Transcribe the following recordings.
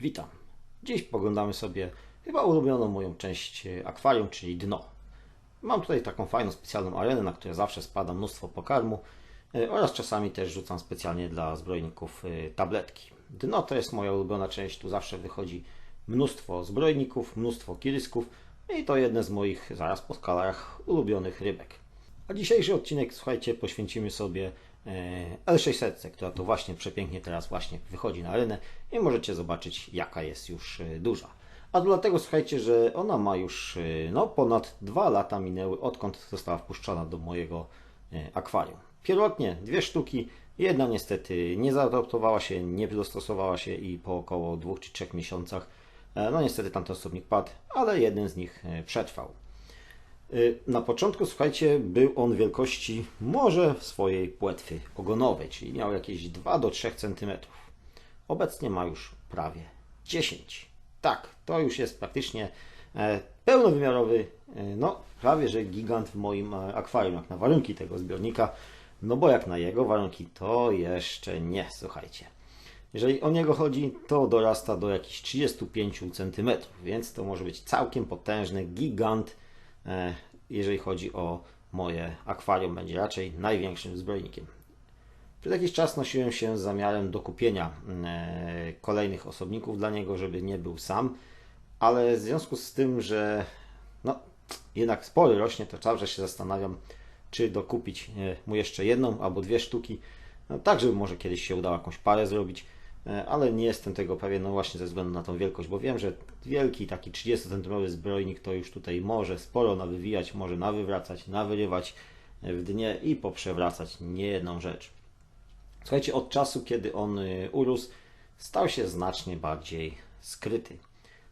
Witam. Dziś poglądamy sobie chyba ulubioną moją część e, akwarium, czyli dno. Mam tutaj taką fajną, specjalną arenę, na której zawsze spada mnóstwo pokarmu e, oraz czasami też rzucam specjalnie dla zbrojników e, tabletki. Dno to jest moja ulubiona część, tu zawsze wychodzi mnóstwo zbrojników, mnóstwo kirysków i to jedne z moich, zaraz po skalarach, ulubionych rybek. A dzisiejszy odcinek, słuchajcie, poświęcimy sobie L600, która to właśnie przepięknie teraz właśnie wychodzi na arenę i możecie zobaczyć jaka jest już e, duża. A dlatego słuchajcie, że ona ma już e, no, ponad dwa lata minęły odkąd została wpuszczona do mojego akwarium. Pierwotnie dwie sztuki, jedna niestety nie zaadaptowała się, nie dostosowała się i po około dwóch czy trzech miesiącach no niestety tamten osobnik padł, ale jeden z nich przetrwał. Y, na początku, słuchajcie, był on wielkości może swojej płetwy ogonowej, czyli miał jakieś 2 do 3 cm. Obecnie ma już prawie 10. Tak, to już jest praktycznie e, pełnowymiarowy, e, no prawie że gigant w moim e, akwarium, jak na warunki tego zbiornika. No bo jak na jego warunki, to jeszcze nie, słuchajcie. Jeżeli o niego chodzi, to dorasta do jakichś 35 cm, więc to może być całkiem potężny gigant jeżeli chodzi o moje akwarium, będzie raczej największym zbrojnikiem. Przez jakiś czas nosiłem się z zamiarem dokupienia e, kolejnych osobników dla niego, żeby nie był sam, ale w związku z tym, że no, jednak spory rośnie, to zawsze się zastanawiam, czy dokupić e, mu jeszcze jedną albo dwie sztuki, no, tak żeby może kiedyś się udało jakąś parę zrobić. E, ale nie jestem tego pewien, no właśnie ze względu na tą wielkość, bo wiem, że wielki taki 30 cm zbrojnik to już tutaj może sporo nawywijać, może nawywracać, nawyrywać w dnie i poprzewracać niejedną rzecz. Słuchajcie, od czasu, kiedy on y, urósł, stał się znacznie bardziej skryty.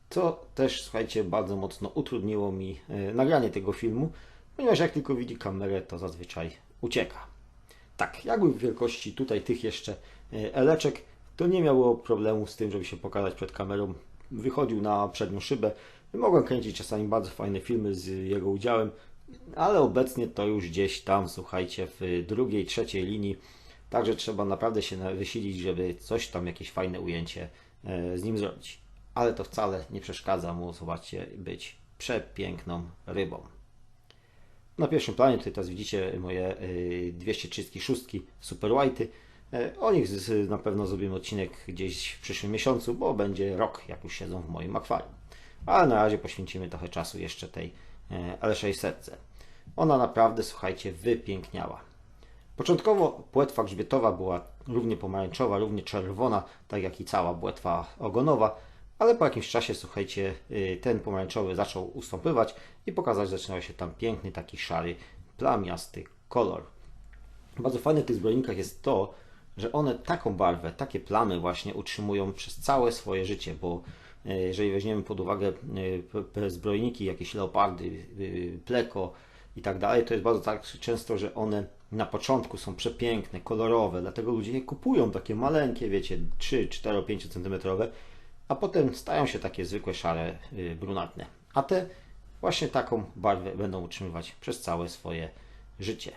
To też, słuchajcie, bardzo mocno utrudniło mi nagranie tego filmu, ponieważ jak tylko widzi kamerę, to zazwyczaj ucieka. Tak, jakby w wielkości tutaj tych jeszcze eleczek, to nie miało problemu z tym, żeby się pokazać przed kamerą. Wychodził na przednią szybę. Mogłem kręcić czasami bardzo fajne filmy z jego udziałem, ale obecnie to już gdzieś tam, słuchajcie, w drugiej, trzeciej linii. Także trzeba naprawdę się wysilić, żeby coś tam, jakieś fajne ujęcie e, z nim zrobić. Ale to wcale nie przeszkadza mu, zobaczcie, być przepiękną rybą. Na pierwszym planie tutaj teraz widzicie moje 236 e, Super White'y. E, o nich na pewno zrobimy odcinek gdzieś w przyszłym miesiącu, bo będzie rok, jak już siedzą w moim akwarium. Ale na razie poświęcimy trochę czasu jeszcze tej e, L600. Ona naprawdę, słuchajcie, wypiękniała. Początkowo płetwa grzbietowa była równie pomarańczowa, równie czerwona, tak jak i cała płetwa ogonowa, ale po jakimś czasie, słuchajcie, y, ten pomarańczowy zaczął ustąpywać i pokazać zaczynał się tam piękny, taki szary, plamiasty kolor. Bardzo fajne w tych zbrojnikach jest to, że one taką barwę, takie plamy właśnie utrzymują przez całe swoje życie, bo e, jeżeli weźmiemy pod uwagę e, zbrojniki, jakieś leopardy, e, pleko i tak dalej, to jest bardzo tak często, że one na początku są przepiękne, kolorowe, dlatego ludzie je kupują takie maleńkie, wiecie, 3, 4, 5 cm, a potem stają się takie zwykłe, szare, brunatne. A te właśnie taką barwę będą utrzymywać przez całe swoje życie.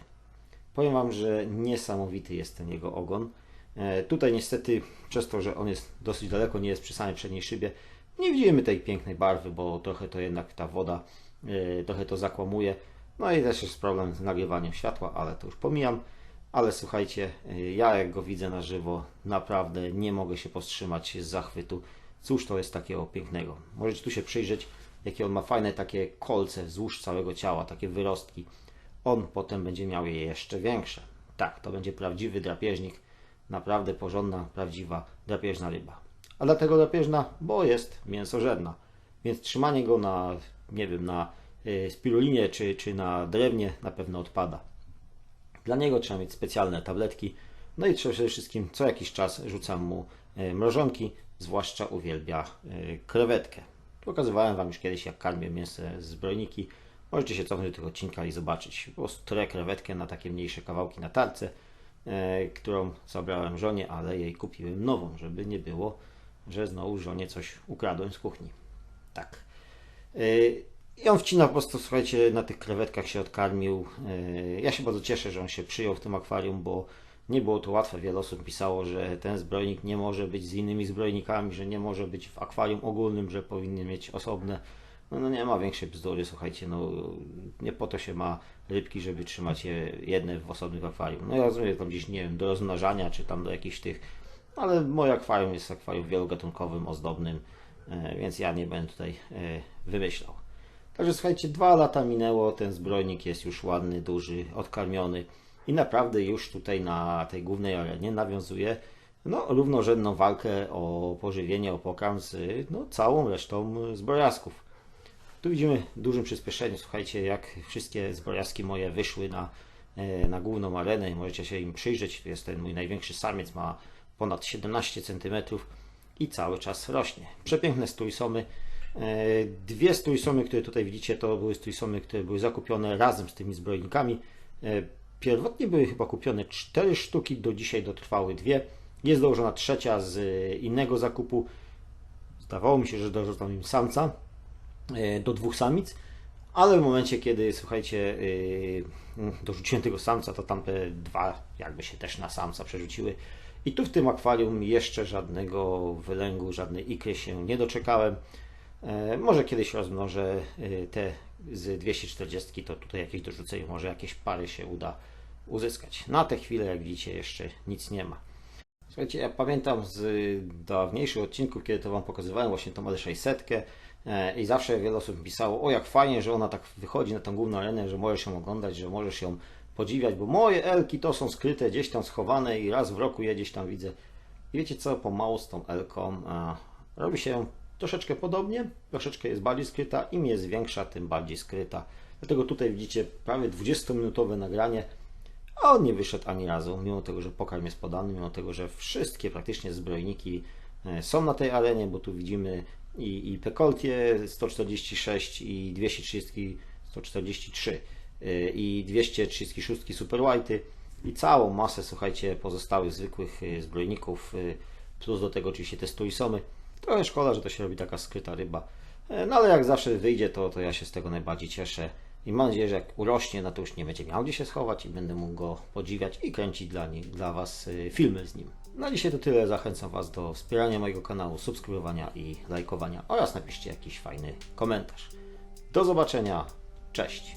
Powiem Wam, że niesamowity jest ten jego ogon. E, tutaj niestety, przez to, że on jest dosyć daleko, nie jest przy samej przedniej szybie, nie widzimy tej pięknej barwy, bo trochę to jednak ta woda e, trochę to zakłamuje. No i też jest problem z nagrywaniem światła, ale to już pomijam. Ale słuchajcie, e, ja jak go widzę na żywo, naprawdę nie mogę się powstrzymać z zachwytu. Cóż to jest takiego pięknego. Możecie tu się przyjrzeć, jakie on ma fajne takie kolce wzdłuż całego ciała, takie wyrostki on potem będzie miał je jeszcze większe. Tak, to będzie prawdziwy drapieżnik, naprawdę porządna, prawdziwa drapieżna ryba. A dlatego drapieżna, bo jest mięsożerna. Więc trzymanie go na, nie wiem, na y, spirulinie czy, czy na drewnie na pewno odpada. Dla niego trzeba mieć specjalne tabletki. No i przede wszystkim co jakiś czas rzucam mu y, mrożonki, zwłaszcza uwielbia y, krewetkę. Pokazywałem Wam już kiedyś, jak karmię mięso z. Możecie się cofnąć do tego odcinka i zobaczyć. Po prostu krewetkę na takie mniejsze kawałki na tarce, e, którą zabrałem żonie, ale jej kupiłem nową, żeby nie było, że znowu żonie coś ukradłem z kuchni. Tak. E, I on wcina po prostu, słuchajcie, na tych krewetkach się odkarmił. E, ja się bardzo cieszę, że on się przyjął w tym akwarium, bo Nie było to łatwe. Wiele osób pisało, że ten zbrojnik nie może być z innymi zbrojnikami, że nie może być w akwarium ogólnym, że powinny mieć osobne. No, no nie ma większej bzdury, słuchajcie, no nie po to się ma rybki, żeby trzymać je jedne w osobnym akwarium. No ja rozumiem tam gdzieś, nie wiem, do rozmnażania, czy tam do jakichś tych, ale moje akwarium jest akwarium wielogatunkowym, ozdobnym, e, więc ja nie będę tutaj e, wymyślał. Także słuchajcie, dwa lata minęło, ten zbrojnik jest już ładny, duży, odkarmiony i naprawdę już tutaj na tej głównej arenie nawiązuje no, równorzędną walkę o pożywienie, o pokarm z no, całą resztą zbrojasków. Tu widzimy w dużym przyspieszeniu, słuchajcie, jak wszystkie zbrojaski moje wyszły na, e, na główną arenę możecie się im przyjrzeć. Tu jest ten mój największy samiec, ma ponad 17 cm i cały czas rośnie. Przepiękne strójsomy. E, Dwie strójsomy, które tutaj widzicie, to były strójsomy, które były zakupione razem z tymi zbrojnikami. E, Pierwotnie były chyba kupione cztery sztuki, do dzisiaj dotrwały dwie. Jest dołożona trzecia z innego zakupu. Zdawało mi się, że dorzucam im samca do dwóch samic, ale w momencie, kiedy słuchajcie, e, dorzuciłem tego samca, to tamte dwa jakby się też na samca przerzuciły. I tu w tym akwarium jeszcze żadnego wylęgu, żadnej ikry się nie doczekałem. E, Może kiedyś rozmnożę e, te z 240, to tutaj jakieś dorzucę może jakieś pary się uda uzyskać. Na tę chwilę, jak widzicie, jeszcze nic nie ma. Słuchajcie, ja pamiętam z dawniejszych odcinków, kiedy to Wam pokazywałem właśnie tą L600 e, i zawsze wiele osób pisało, o jak fajnie, że ona tak wychodzi na tą główną arenę, że możesz ją oglądać, że możesz ją podziwiać, bo moje Elki to są skryte, gdzieś tam schowane i raz w roku je gdzieś tam widzę. I wiecie co, pomału z tą Elką a, robi się troszeczkę podobnie, troszeczkę jest bardziej skryta, im jest większa, tym bardziej skryta. Dlatego tutaj widzicie prawie 20-minutowe nagranie, a on nie wyszedł ani razu, mimo tego, że pokarm jest podany, mimo tego, że wszystkie praktycznie zbrojniki e, są na tej arenie, bo tu widzimy i, i Pekoltie 146 i 230 143 e, i 236 Super White'y i całą masę, słuchajcie, pozostałych zwykłych e, zbrojników, e, plus do tego oczywiście te stuisomy. Trochę szkoda, że to się robi taka skryta ryba, E, no ale jak zawsze wyjdzie, to, to ja się z tego najbardziej cieszę. I mam nadzieję, że jak urośnie, no to już nie będzie miał gdzie się schować i będę mógł go podziwiać i kręcić dla, nie, dla Was y, filmy z nim. Na dzisiaj to tyle. Zachęcam Was do wspierania mojego kanału, subskrybowania i lajkowania oraz napiszcie jakiś fajny komentarz. Do zobaczenia. Cześć.